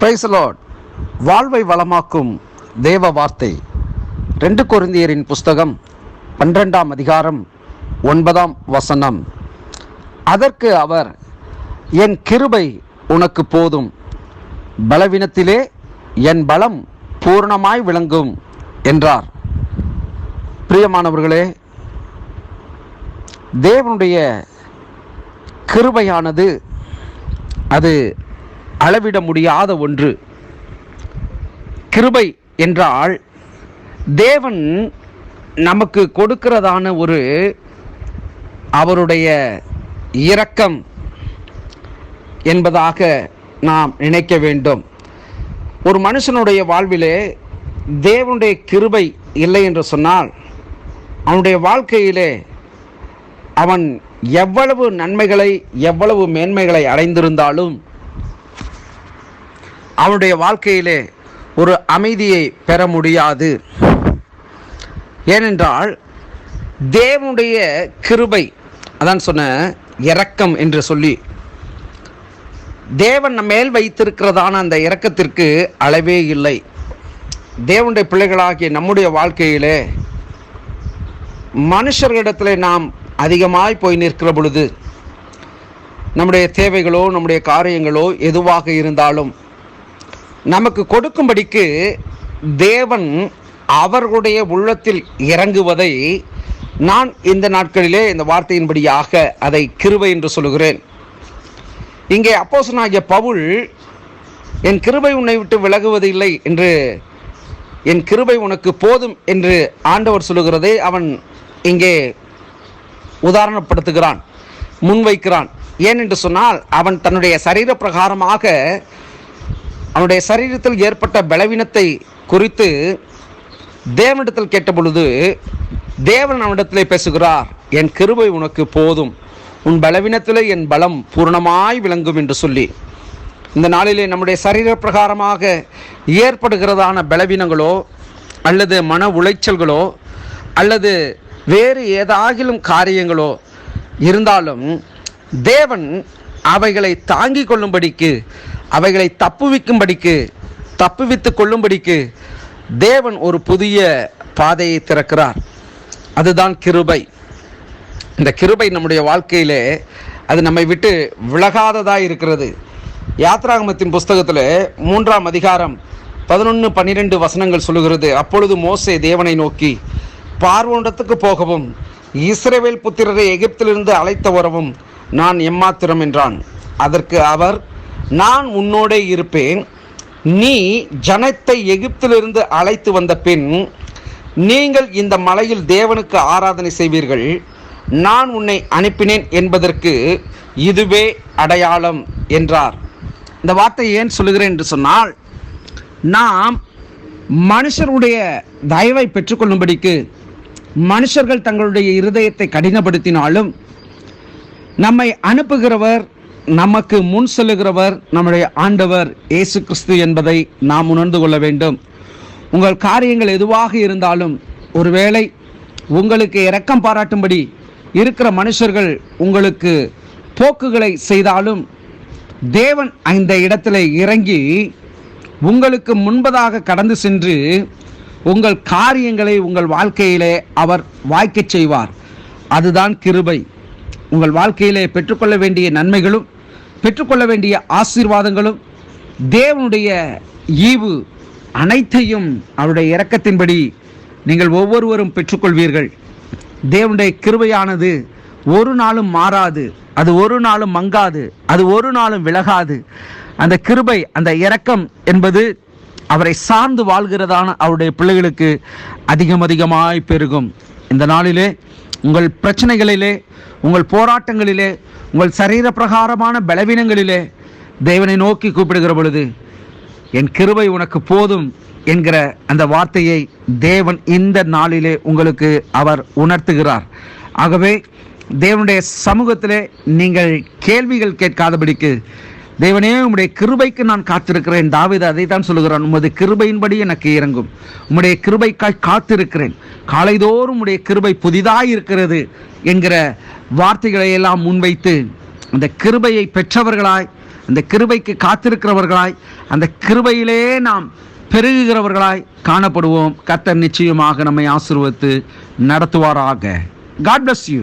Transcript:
பிரைசலாட் வாழ்வை வளமாக்கும் தேவ வார்த்தை. ரெண்டு கொருந்தியரின் புஸ்தகம் பன்னிரெண்டாம் அதிகாரம் ஒன்பதாம் வசனம். அதற்கு அவர் என் கிருபை உனக்கு போதும். பலவீனத்திலே என் பலம் பூரணமாய் விளங்கும் என்றார். பிரியமானவர்களே தேவனுடைய கிருபையானது அது அளவிட முடியாத ஒன்று. கிருபை என்றால் தேவன் நமக்கு கொடுக்கிறதான ஒரு அவருடைய இரக்கம் என்பதாக நாம் நினைக்க வேண்டும். ஒரு மனுஷனுடைய வாழ்விலே தேவனுடைய கிருபை இல்லை என்று சொன்னால் அவனுடைய வாழ்க்கையிலே அவன் எவ்வளவு நன்மைகளை எவ்வளவு மேன்மைகளை அடைந்திருந்தாலும் அவனுடைய வாழ்க்கையிலே ஒரு அமைதியை பெற முடியாது. ஏனென்றால் தேவனுடைய கிருபை அதான் சொன்ன இரக்கம் என்று சொல்லி தேவன் மேல் வைத்திருக்கிறதான அந்த இரக்கத்திற்கு அளவே இல்லை. தேவனுடைய பிள்ளைகளாகிய நம்முடைய வாழ்க்கையிலே மனுஷர்களிடத்தில் நாம் அதிகமாய் போய் நிற்கிற பொழுது நம்முடைய தேவைகளோ நம்முடைய காரியங்களோ எதுவாக இருந்தாலும் நமக்கு கொடுக்கும்படிக்கு தேவன் அவர்களுடைய உள்ளத்தில் இறங்குவதை நான் இந்த நாட்களிலே இந்த வார்த்தையின்படியாக அதை கிருபை என்று சொல்லுகிறேன். இங்கே அப்போசனாகிய பவுல் என் கிருபை உன்னை விட்டு விலகுவது இல்லை என்று என் கிருபை உனக்கு போதும் என்று ஆண்டவர் சொல்லுகிறதை அவன் இங்கே உதாரணப்படுத்துகிறான் முன்வைக்கிறான். ஏன் என்று சொன்னால் அவன் தன்னுடைய சரீர பிரகாரமாக அவனுடைய சரீரத்தில் ஏற்பட்ட பலவீனத்தை குறித்து தேவனிடத்தில் கேட்ட பொழுது தேவன் அவனிடத்திலே பேசுகிறார் என் கிருபை உனக்கு போதும். உன் பலவீனத்தில் என் பலம் பூரணமாய் விளங்கும் என்று சொல்லி. இந்த நாளிலே நம்முடைய சரீர பிரகாரமாக ஏற்படுகிறதான பலவீனங்களோ அல்லது மன உளைச்சல்களோ அல்லது வேறு ஏதாகிலும் காரியங்களோ இருந்தாலும் தேவன் அவைகளை தாங்கிக் கொள்ளும்படிக்கு அவைகளை தப்புவிக்கும்படிக்கு தப்புவித்து கொள்ளும்படிக்கு தேவன் ஒரு புதிய பாதையை திறக்கிறார். அதுதான் கிருபை. இந்த கிருபை நம்முடைய வாழ்க்கையிலே அது நம்மை விட்டு விலகாததாக இருக்கிறது. யாத்ராகமத்தின் புஸ்தகத்தில் மூன்றாம் அதிகாரம் பதினொன்று பன்னிரெண்டு வசனங்கள் சொல்லுகிறது. அப்பொழுது மோசே தேவனை நோக்கி பார்வோண்டத்துக்கு போகவும் இஸ்ரேவேல் புத்திரரை எகிப்திலிருந்து அழைத்து வரவும் நான் எம்மாத்திரம் என்றான். அதற்கு அவர் நான் உன்னோடே இருப்பேன். நீ ஜனத்தை எகிப்திலிருந்து அழைத்து வந்த பின் நீங்கள் இந்த மலையில் தேவனுக்கு ஆராதனை செய்வீர்கள். நான் உன்னை அனுப்பினேன் என்பதற்கு இதுவே அடையாளம் என்றார். இந்த வார்த்தை ஏன் சொல்லுகிறேன் என்று சொன்னால் நாம் மனுஷருடைய தயவை பெற்றுக்கொள்ளும்படிக்கு மனுஷர்கள் தங்களுடைய இருதயத்தை கடினப்படுத்தினாலும் நம்மை அனுப்புகிறவர் நமக்கு முன் செல்லுகிறவர் நம்முடைய ஆண்டவர் இயேசு கிறிஸ்து என்பதை நாம் உணர்ந்து கொள்ள வேண்டும். உங்கள் காரியங்கள் எதுவாக இருந்தாலும் ஒருவேளை உங்களுக்கு இரக்கம் பாராட்டும்படி இருக்கிற மனுஷர்கள் உங்களுக்கு போக்குகளை செய்தாலும் தேவன் அந்த இடத்துல இறங்கி உங்களுக்கு முன்பதாக கடந்து சென்று உங்கள் காரியங்களை உங்கள் வாழ்க்கையிலே அவர் வாய்க்கச் செய்வார். அதுதான் கிருபை. உங்கள் வாழ்க்கையிலே பெற்றுக்கொள்ள வேண்டிய நன்மைகளும் பெற்றுக்கொள்ள வேண்டிய ஆசீர்வாதங்களும் தேவனுடைய ஈவு அனைத்தையும் அவருடைய இறக்கத்தின்படி நீங்கள் ஒவ்வொருவரும் பெற்றுக்கொள்வீர்கள். தேவனுடைய கிருபையானது ஒரு நாளும் மாறாது அது ஒரு நாளும் மங்காது அது ஒரு நாளும் விலகாது. அந்த கிருபை அந்த இரக்கம் என்பது அவரை சார்ந்து வாழ்கிறதான அவருடைய பிள்ளைகளுக்கு அதிகம் அதிகமாய் பெருகும். இந்த நாளிலே உங்கள் பிரச்சனைகளிலே உங்கள் போராட்டங்களிலே உங்கள் சரீர பிரகாரமான பலவீனங்களிலே தேவனை நோக்கி கூப்பிடுகிற பொழுது என் கிருபை உனக்கு போதும் என்கிற அந்த வார்த்தையை தேவன் இந்த நாளிலே உங்களுக்கு அவர் உணர்த்துகிறார். ஆகவே தேவனுடைய சமூகத்திலே நீங்கள் கேள்விகள் கேட்காதபடிக்கு தேவனே உம்முடைய கிருபைக்கு நான் காத்திருக்கிறேன். தாவித அதை தான் சொல்லுகிறான் உமது கிருபையின்படி எனக்கு இறங்கும். உம்முடைய கிருபைக்காய் காத்திருக்கிறேன். காலைதோறும் உம்முடைய கிருபை புதிதாக இருக்கிறது என்கிற வார்த்தைகளை எல்லாம் முன்வைத்து அந்த கிருபையை பெற்றவர்களாய் அந்த கிருபைக்கு காத்திருக்கிறவர்களாய் அந்த கிருபையிலே நாம் பெருகுகிறவர்களாய் காணப்படுவோம். கத்தர் நிச்சயமாக நம்மை ஆசிர்வத்து நடத்துவாராக. God bless you